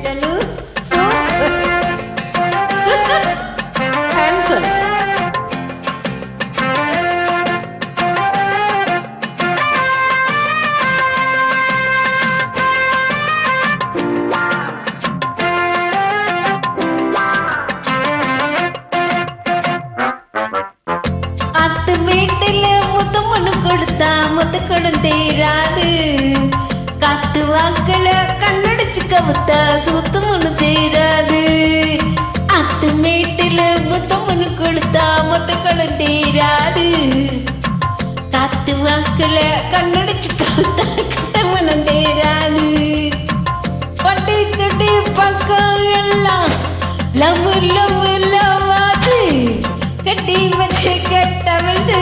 tell you. So handsome. அத்து வீட்டில் முத்தம் ஒன்று கொடுத்தா முத்து கொடுத்தேராது கவுத்தா சுத்தமனு தீராது அத்து வீட்டுல முத்தமனு கொடுத்தா முத்த கடன் தீராது தத்து வாக்குல கண்ணடிச்சு கவுத்தா கட்டமனம் தீராது பட்டி துட்டி பக்கம் எல்லாம் லவ் லவ் லவ் ஆச்சு. கட்டி வச்சு கட்டவிழ்ந்து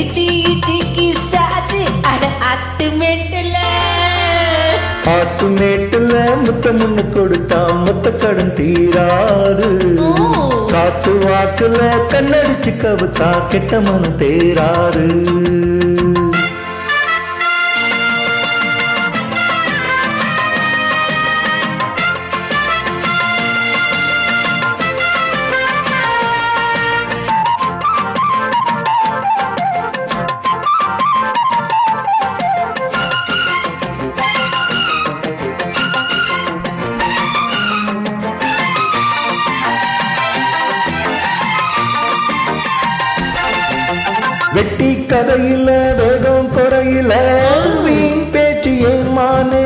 இச்சி இச்சி கிசாச்சு அட அத்து மேட்டில. ஆட்டு மேட்டு முத்தம் ஒண்ணு கொடுத்தா முத்த கடன் தீராது. காத்து வாக்குல கண்ணடிச்சு கவுத்தா கெட்ட மனம் தேராது வெட்டி கதையில வேகம் குறையில வீண் பேச்சு ஏமானு.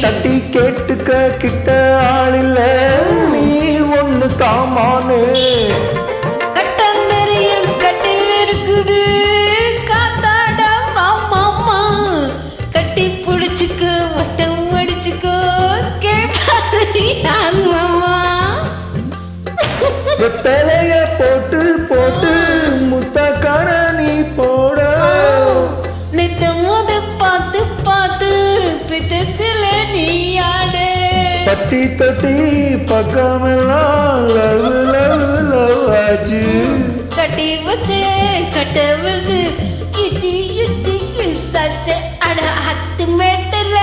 தட்டி கேட்டுக்க கிட்ட ஆளில்ல பட்டி தொட்டி பக்கமெல்லாம் லவ் லவ் லவ் ஆச்சு. கட்டி வச்சு கட்ட விழுது இச்சி இச்சி கிசாச்சு அட அத்து மேட்டல.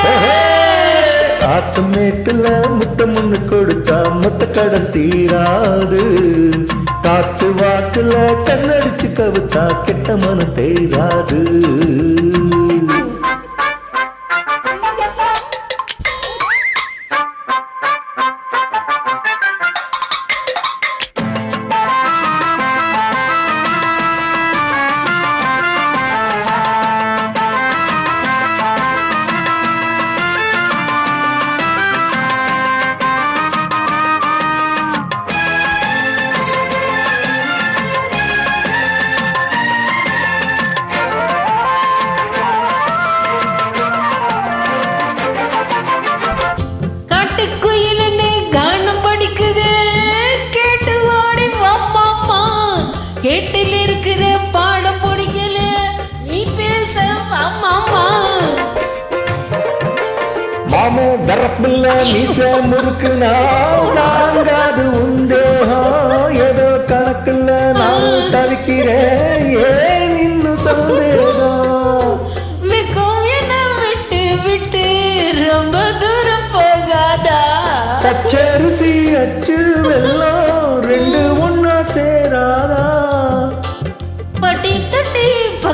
ஆத்து மேட்டுல முத்தம் ஒண்ணு கொடுத்தா முத்த கடன் தீராது. காத்து வாக்குல கண்ணடிச்சு கவுத்தா கெட்ட மனம் தேராது கேட்டில் இருக்கிற பாடம் பிடிக்கல நீ பேச மாமு வரப்பில்ல மீச முறுக்குனா நாங்காது உந்தேகம் ஏதோ கணக்குல நான் தவிக்கிறேன். ஏன் இன்னும் சந்தேகம்? மிகவும் என விட்டு விட்டு ரொம்ப தூரம் போகாதா? பச்சரிசி அச்சு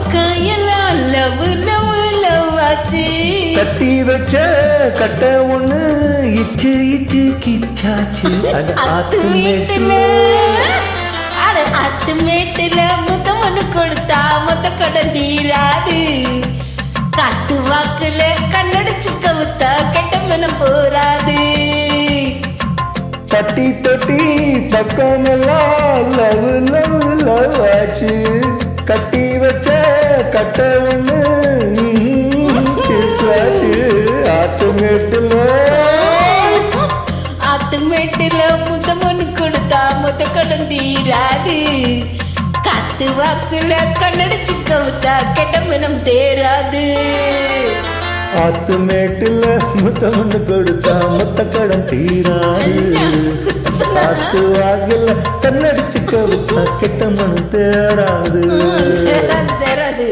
பக்கம் எல்லாம் லவ் லவ் லவ் ஆச்சு கட்டி வச்ச கட்ட ஒண்ணு இச்சு இச்சு கிச்சாச்சு. அட அத்து ஆத்து வீட்டுல மேட்டுல. அட அத்து மேட்டுல முத்தம் ஒண்ணு கொடுத்தா மொத்த கடன் தீராது. காத்து வாக்குல கண்ணடிச்சு கவுத்தா கெட்ட மனம் போராது தட்டி தட்டி பக்கமெல்லாம் லவ் லவ் லவ் ஆச்சு. கட்டி கட்ட ஒண்ணு கிசாச்சு ஆத்து மேட்டுல ஆத்து மேட்டுல முத்தம் ஒண்ணு கொடுத்தா மொத்த கடன் தீராது. காத்து வாக்குல கண்ணடிச்சு கவுத்தா கெட்ட மனம் தேராது. ஆத்து மேட்டுல முத்தம் ஒண்ணு கொடுத்தா முத்த கடன் தீராது காத்து வாகல கண்ணடிச்சு கவிச்சா கெட்ட மனம் தேராது தேராது